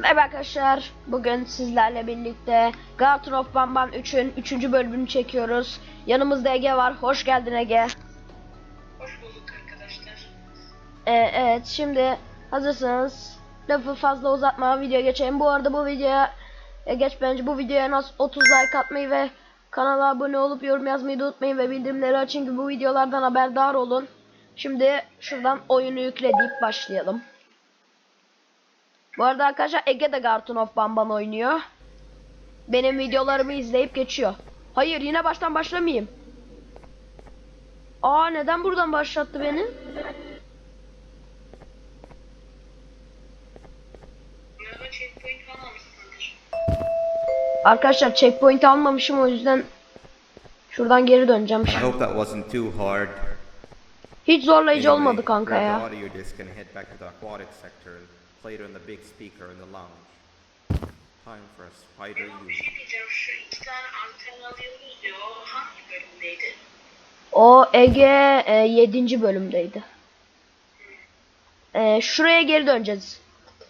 Merhaba arkadaşlar. Bugün sizlerle birlikte Garden of Bamban 3'ün 3. bölümünü çekiyoruz. Yanımızda Ege var. Hoş geldin Ege. Hoş bulduk arkadaşlar. Ee, evet şimdi hazırsanız lafı fazla uzatma video geçelim. Bu arada bu videoya e, geç bence bu videoya en az 30 like atmayı ve kanala abone olup yorum yazmayı da unutmayın ve bildirimleri açın ki bu videolardan haberdar olun. Şimdi şuradan oyunu yükle deyip başlayalım. Bu arada arkadaşlar Ege de Garden of Bamban oynuyor. Benim videolarımı izleyip geçiyor. Hayır yine baştan başlamayayım. Aa neden buradan başlattı beni? Arkadaşlar checkpoint almamışım o yüzden şuradan geri döneceğim. I hope that wasn't too hard. Hiç zorlayıcı olmadı kanka ya. Audio disc and head back to the aquatic sector and play it on the big speaker in the lounge. Time for a spider Bir use. şey diyeceğim. Şu iki tane anten alıyoruz diyor. O hangi bölümdeydi? O Ege e, 7. bölümdeydi. E, şuraya geri döneceğiz.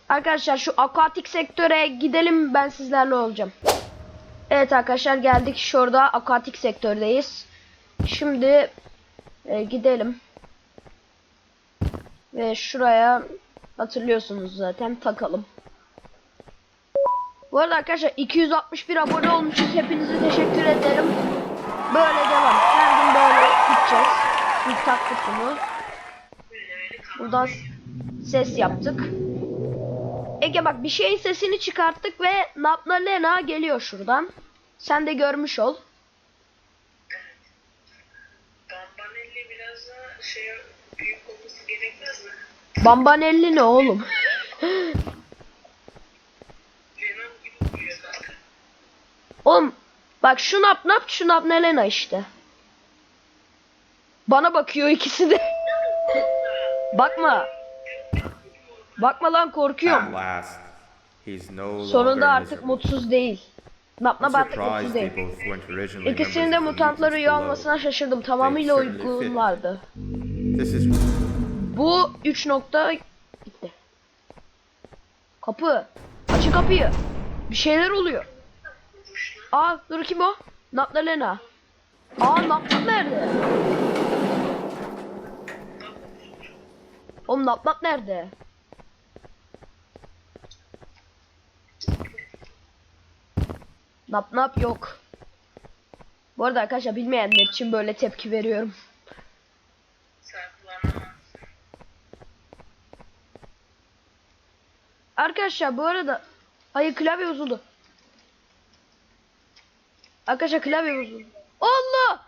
Arkadaşlar şu aquatic sektöre gidelim ben sizlerle olacağım. Evet arkadaşlar geldik şurada aquatic sektördeyiz. Şimdi e, gidelim. Ve şuraya hatırlıyorsunuz zaten takalım. Bu arada arkadaşlar 261 abone olmuşuz. Hepinize teşekkür ederim. Böyle devam. Her gün böyle gideceğiz. Bir taktık bunu. Buradan ses yaptık. Ege bak bir şeyin sesini çıkarttık ve Napna Lena geliyor şuradan. Sen de görmüş ol. Bambanelli biraz da şey büyük olması gerekmez mi? Bambanelli ne oğlum? Oğlum bak şu Nap Nap şu Napna Lena işte. Bana bakıyor ikisi de. Bakma. Bakma lan korkuyorum. Sonunda artık mutsuz değil. Nap I'm Nap artık mutsuz değil. İkisinin de mutantları üye olmasına şaşırdım. Tamamıyla uygunlardı. Bu 3 nokta gitti. Kapı. Açın kapıyı. Bir şeyler oluyor. Aa dur kim o? Natla Lena. Aa Natla nerede? Oğlum Natlat nerede? Nap nap yok. Bu arada arkadaşlar bilmeyenler için böyle tepki veriyorum. Arkadaşlar bu arada hayır klavye bozuldu. Arkadaşlar klavye bozuldu. Allah!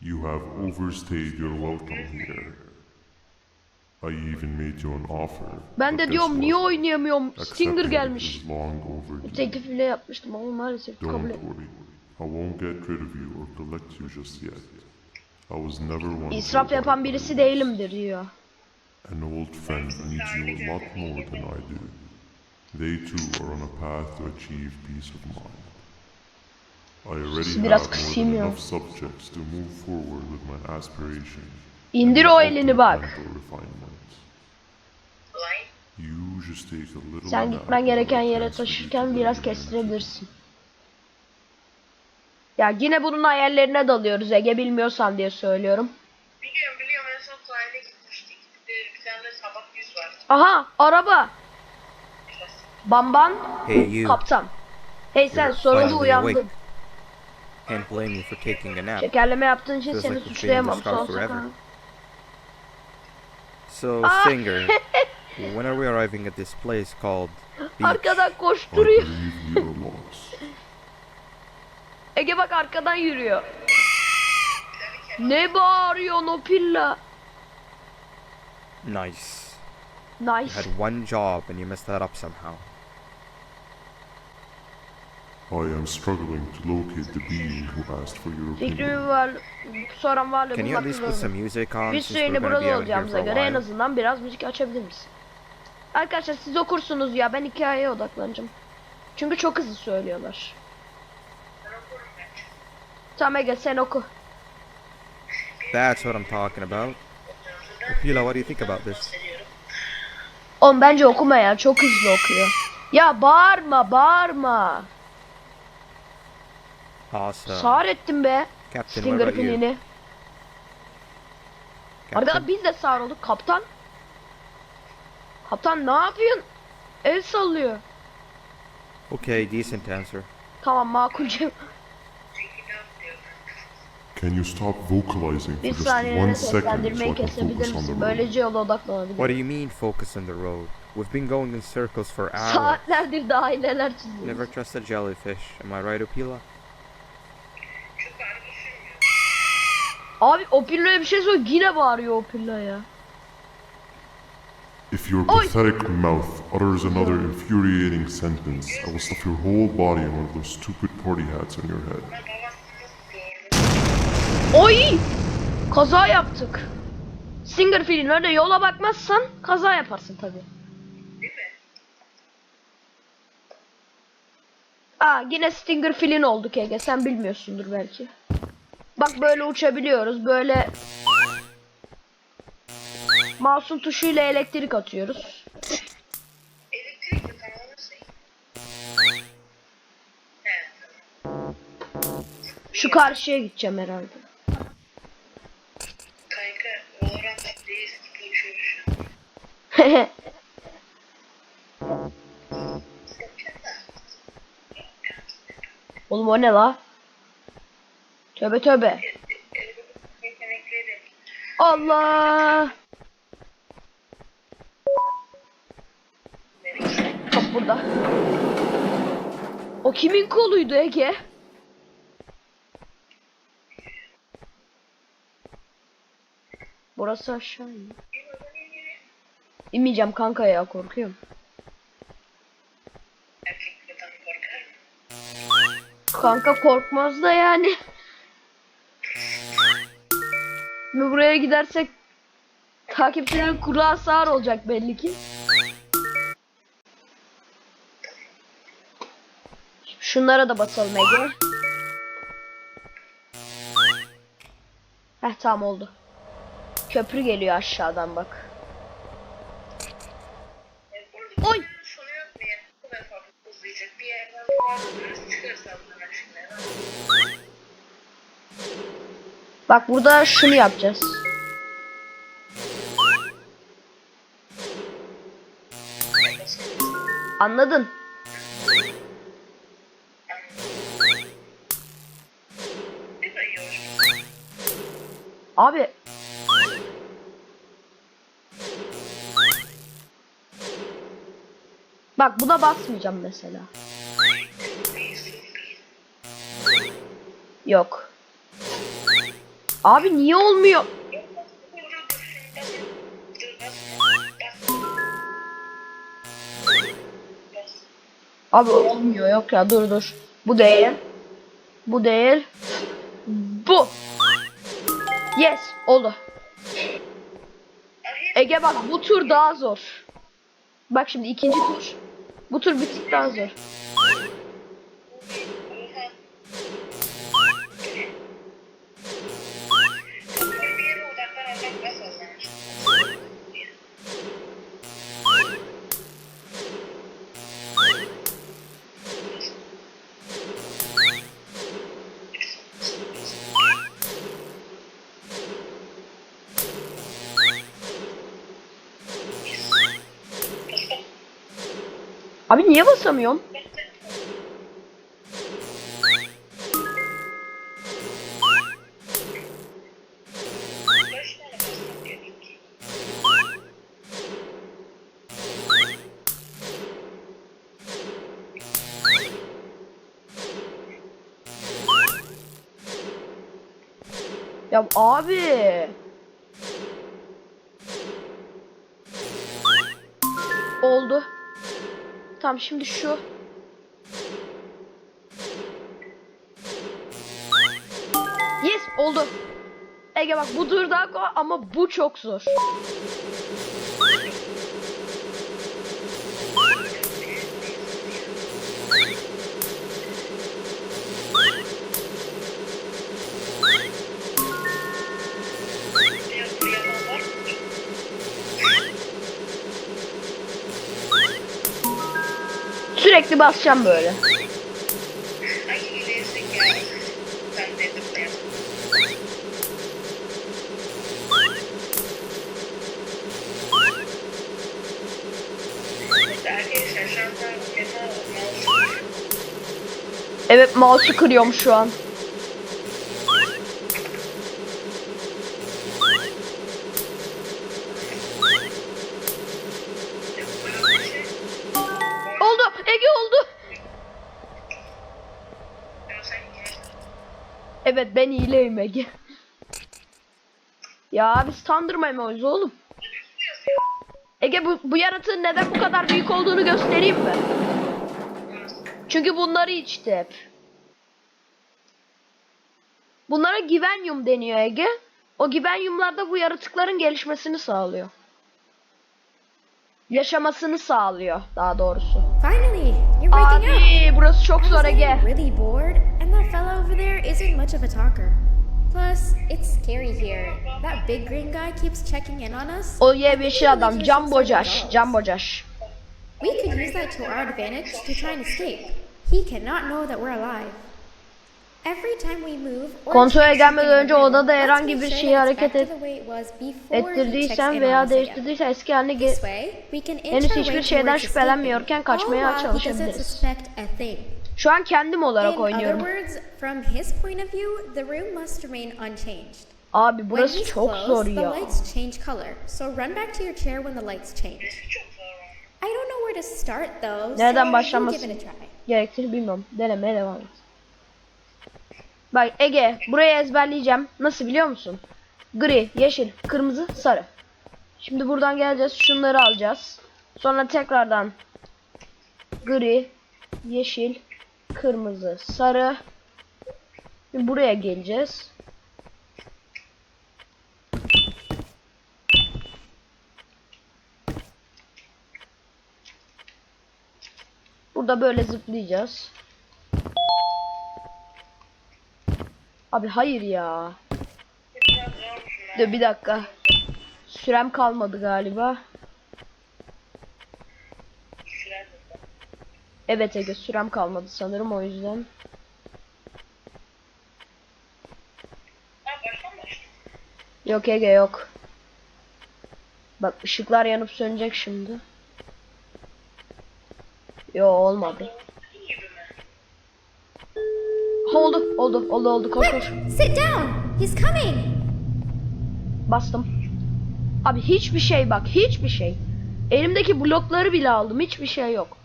You have overstayed your welcome here. I even made you an offer. Ben de diyorum niye oynayamıyorum? Stinger gelmiş. overdue. Teklif bile yapmıştım ama maalesef kabul Don't et. worry. I won't get rid of you or collect you just yet. I was never one İsraf yapan birisi değilimdir diyor. An old friend needs you a lot more than I do. They too are on a path to achieve peace of mind. I already Biraz have more kısayım than ya. enough subjects to move forward with my aspirations. İndir o elini bak. mental refinements. Olay. You just take a little Sen nap gitmen gereken yere you taşırken biraz unit. kestirebilirsin. Ya yine bunun hayallerine dalıyoruz Ege bilmiyorsan diye söylüyorum. Biliyorum biliyorum en son sahile gitmiştik. Bir, bir tane sabah yüz var. Aha araba. Bamban Hey you, kaptan. Hey sen sonunda uyandın. can't blame you for taking a nap. Şekerleme yaptığın için seni suçlayamam. So. Stinger, when are we arriving at this place called Beach? Arkadan koşturuyor. Ege bak arkadan yürüyor. Ne bağırıyorsun o pilla? Nice. You Nice. had one job and you messed that up somehow. I am struggling to locate the being who asked for your opinion. Fikrimi var, soran varlığı Can you at least put some music on Bir since we're süreliğine gonna be burada out here for olacağımıza a göre en azından biraz müzik açabilir misin? Arkadaşlar siz okursunuz ya ben hikayeye odaklanacağım. Çünkü çok hızlı söylüyorlar. Tamam Ege sen oku. That's what I'm talking about. Pila, what do you think about this? Oğlum bence okuma ya. Çok hızlı okuyor. Ya bağırma bağırma. Awesome. Sağır ettim be. Captain, Stinger. Captain? Arada biz de sağır olduk. Kaptan. Kaptan ne yapıyorsun? El sallıyor. Okay, decent answer. Tamam out diyor. Can you stop vocalizing for Bir just saniye one second so seslendirmeyi I can kesebilir focus on the misin? road? Böylece yola What do you mean focus on the road? We've been going in circles for hours. Saatlerdir daha neler. Never trust a jellyfish. Am I right, Opila? Çok ağır düşünmüyor. Abi Opillo'ya bir şey söyle yine bağırıyor Opillo ya. If your Oi! pathetic mouth utters another infuriating sentence, I will stuff your whole body in one of those stupid party hats on your head. Oy! Kaza yaptık. Singer filin öyle yola bakmazsan kaza yaparsın tabi. Aa yine Stinger filin olduk Ege sen bilmiyorsundur belki. Bak böyle uçabiliyoruz böyle Mouse'un tuşuyla elektrik atıyoruz. Şu karşıya gideceğim herhalde. Oğlum o ne la? Tövbe tövbe. Allah! Top burada. O kimin koluydu Ege? Burası aşağı in. İnmeyeceğim kanka ya korkuyorum. Kanka korkmaz da yani. Ve buraya gidersek takipçilerin kulağı sağır olacak belli ki. Şunlara da basalım Ege. Heh tamam oldu. Köprü geliyor aşağıdan bak. Bak burada şunu yapacağız. Anladın? Abi. Bak buna basmayacağım mesela. Yok. Abi niye olmuyor? Abi olmuyor yok ya dur dur. Bu değil. Bu değil. Bu. Yes oldu. Ege bak bu tur daha zor. Bak şimdi ikinci tur. Bu tur bir tık daha zor. Abi niye basamıyorum? Ya abi. Oldu. Tamam şimdi şu. Yes oldu. Ege bak bu dur daha kolay ama bu çok zor. Sürekli basacağım böyle. Evet mouse'u kırıyorum şu an. Ben iyileyim Ege. Ya biz tandırmayamayız oğlum. Ege bu, bu yaratığın neden bu kadar büyük olduğunu göstereyim mi? Çünkü bunları içti hep. Bunlara givenyum deniyor Ege. O givenyumlar da bu yaratıkların gelişmesini sağlıyor. Yaşamasını sağlıyor daha doğrusu. Finally. Abi burası çok zor Ege. And that fella over there isn't much of a talker. Plus, it's scary here. That big green guy keeps checking in on us. O yeşil adam Can Bocaş. Can Bocaş. We could use that to our advantage to try and escape. He cannot know that we're alive. Every time we move or Kontrole change gelmeden önce odada herhangi bir şeyi hareket et- Ettirdiysen veya değiştirdiysen eski haline henüz hiçbir şeyden şüphelenmiyorken kaçmaya çalışabiliriz. Şu an kendim olarak oynuyorum. Abi burası çok zor ya. Nereden başlaması gerektiğini bilmiyorum. Denemeye devam et. Bak Ege burayı ezberleyeceğim. Nasıl biliyor musun? Gri, yeşil, kırmızı, sarı. Şimdi buradan geleceğiz. Şunları alacağız. Sonra tekrardan gri, yeşil, kırmızı, sarı. Şimdi buraya geleceğiz. Burada böyle zıplayacağız. Abi hayır ya. Dur bir dakika. Sürem kalmadı galiba. Evet Ege sürem kalmadı sanırım o yüzden. Yok Ege yok. Bak ışıklar yanıp sönecek şimdi. Yo olmadı. Ha, oldu oldu oldu oldu koş koş. Sit down. He's coming. Bastım. Abi hiçbir şey bak hiçbir şey. Elimdeki blokları bile aldım hiçbir şey yok.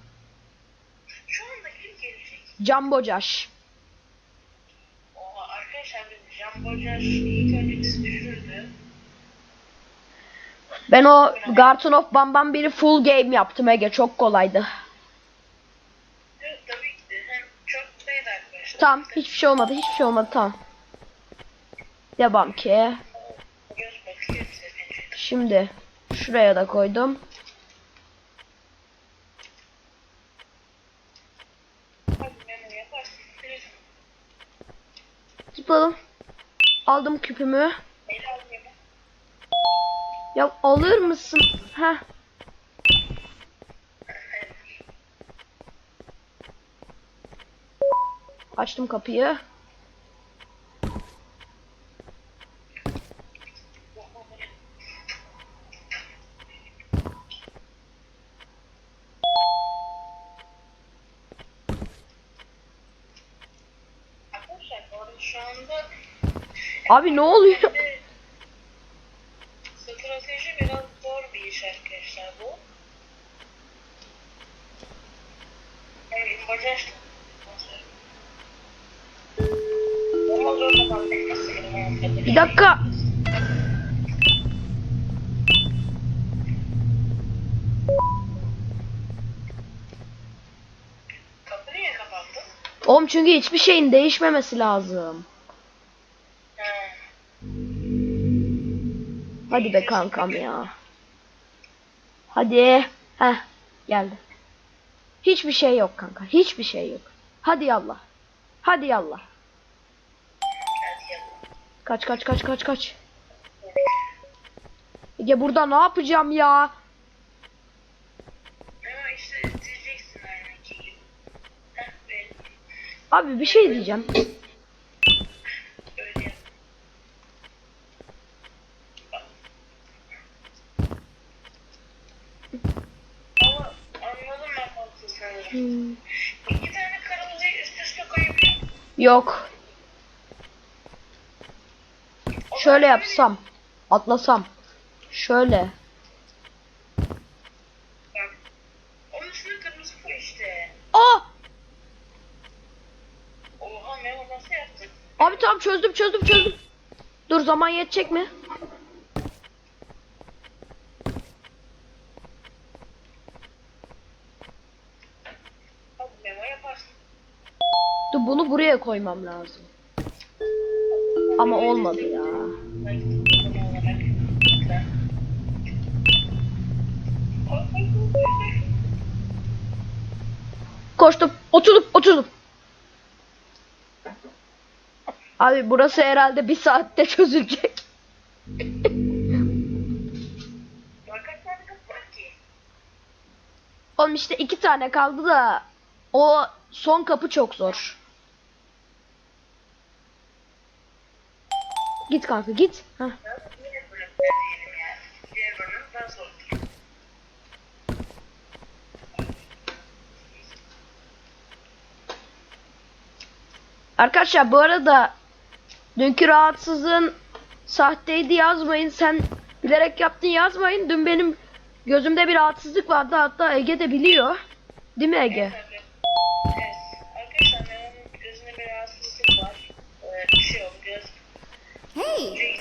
Şu anda kim gelecek? Can Bocaş. Oha arkadaşlar biz Can Bocaş ilk önce düşürdü. Ben o Garton of Bamban biri full game yaptım Ege çok kolaydı. Evet, tabii ki de hem çok sayıda arkadaşlar. Tamam hiçbir şey olmadı hiçbir şey olmadı tamam. Devam ki. Şimdi şuraya da koydum. Zıpladım. Aldım küpümü. Ya alır mısın? Heh. Açtım kapıyı. Abi ne oluyor? strateji biraz zor bir iş arkadaşlar bu. Yani Bocaş Bir dakika. Oğlum çünkü hiçbir şeyin değişmemesi lazım. Ha. Hadi be kankam ya. Hadi. Heh geldi. Hiçbir şey yok kanka. Hiçbir şey yok. Hadi yallah. Hadi yallah. Kaç kaç kaç kaç kaç. Ege burada ne yapacağım ya? Abi bir şey diyeceğim. Öyle yap. Ama anladım ben mantığını sanırım. İki tane kırmızıyı üst üste koyabiliyor muyum? Yok. Şöyle yapsam. Atlasam. Şöyle. Bak. Onun üstüne kırmızı koy işte. Aa! Oha Memo nasıl yaptın? Abi tamam çözdüm çözdüm çözdüm. Dur zaman yetecek mi? Memo yaparsın. Dur bunu buraya koymam lazım. Ama olmadı ya. Koştum. Oturdum. Oturdum. Abi burası herhalde bir saatte çözülecek. Oğlum işte iki tane kaldı da o son kapı çok zor. Git kanka git. Heh. Arkadaşlar bu arada dünkü rahatsızlığın sahteydi yazmayın. Sen bilerek yaptın yazmayın. Dün benim gözümde bir rahatsızlık vardı. Hatta Ege de biliyor. Değil mi Ege? Evet.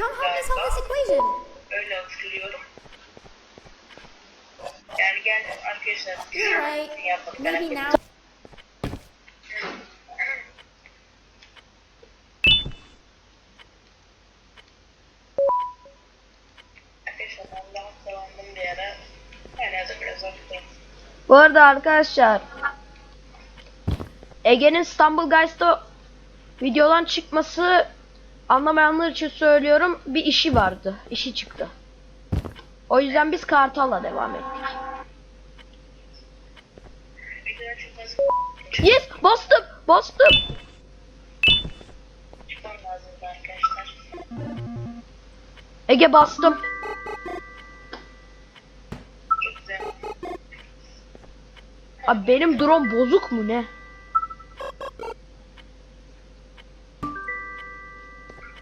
Tam hamle saldırısı koyacağım. Öyle hatırlıyorum. Yani gel arkadaşlar. Alright. Maybe now. Bu arada arkadaşlar Ege'nin İstanbul Guys'ta videodan çıkması anlamayanlar için söylüyorum bir işi vardı. işi çıktı. O yüzden biz Kartal'la devam ettik. Yes bastım bastım. Ege bastım. Abi benim drone bozuk mu ne?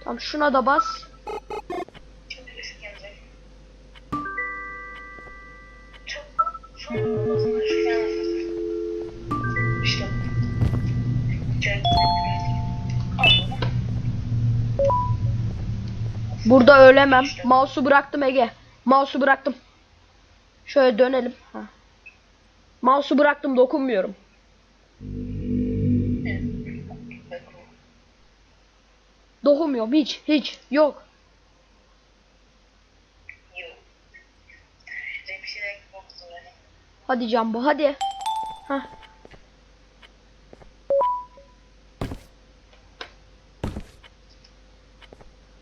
Tamam şuna da bas. Burada ölemem. Mouse'u bıraktım Ege. Mouse'u bıraktım. Şöyle dönelim. Ha. Mouse'u bıraktım dokunmuyorum. Dokunmuyorum hiç hiç yok. Hadi Cambo hadi. Hah.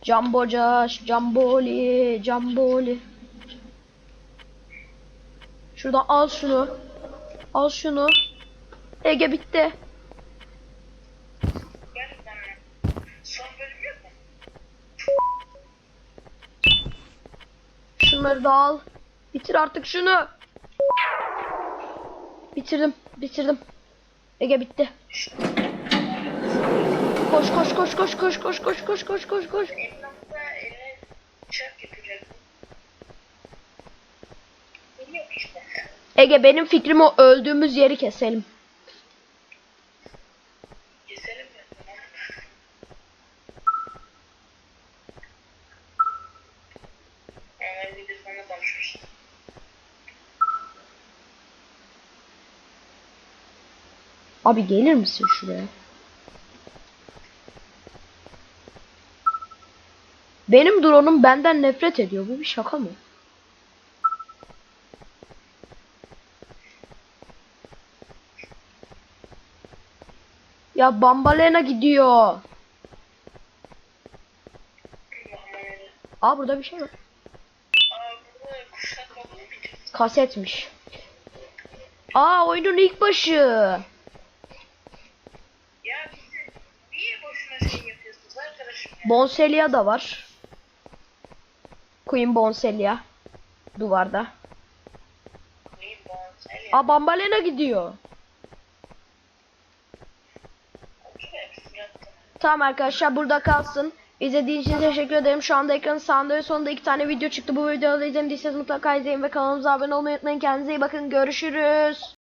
Cambo Caş, Camboli, Camboli. Şuradan al şunu. Al şunu. Ege bitti. Gerçekten mi? Son bölüm yok mu? Şunları da al. Bitir artık şunu. Bitirdim, bitirdim. Ege bitti. Koş koş koş koş koş koş koş koş koş koş koş. Ege benim fikrim o öldüğümüz yeri. Keselim mi? Tamam. Yani bir de sonra konuşuruz. Abi gelir misin şuraya? Benim drone'um benden nefret ediyor. Bu bir şaka mı? Ya Bambalena gidiyor. Aa burada bir şey var. Kasetmiş. Aa oyunun ilk başı. Ya Bonselia da var. Queen Bonselia. Duvarda. İyi bonus. Aa Bambalena gidiyor. Tamam arkadaşlar burada kalsın. İzlediğiniz için teşekkür ederim. Şu anda ekranın sağında ve sonunda iki tane video çıktı. Bu videoda izlediyseniz mutlaka izleyin ve kanalımıza abone olmayı unutmayın. Kendinize iyi bakın. Görüşürüz.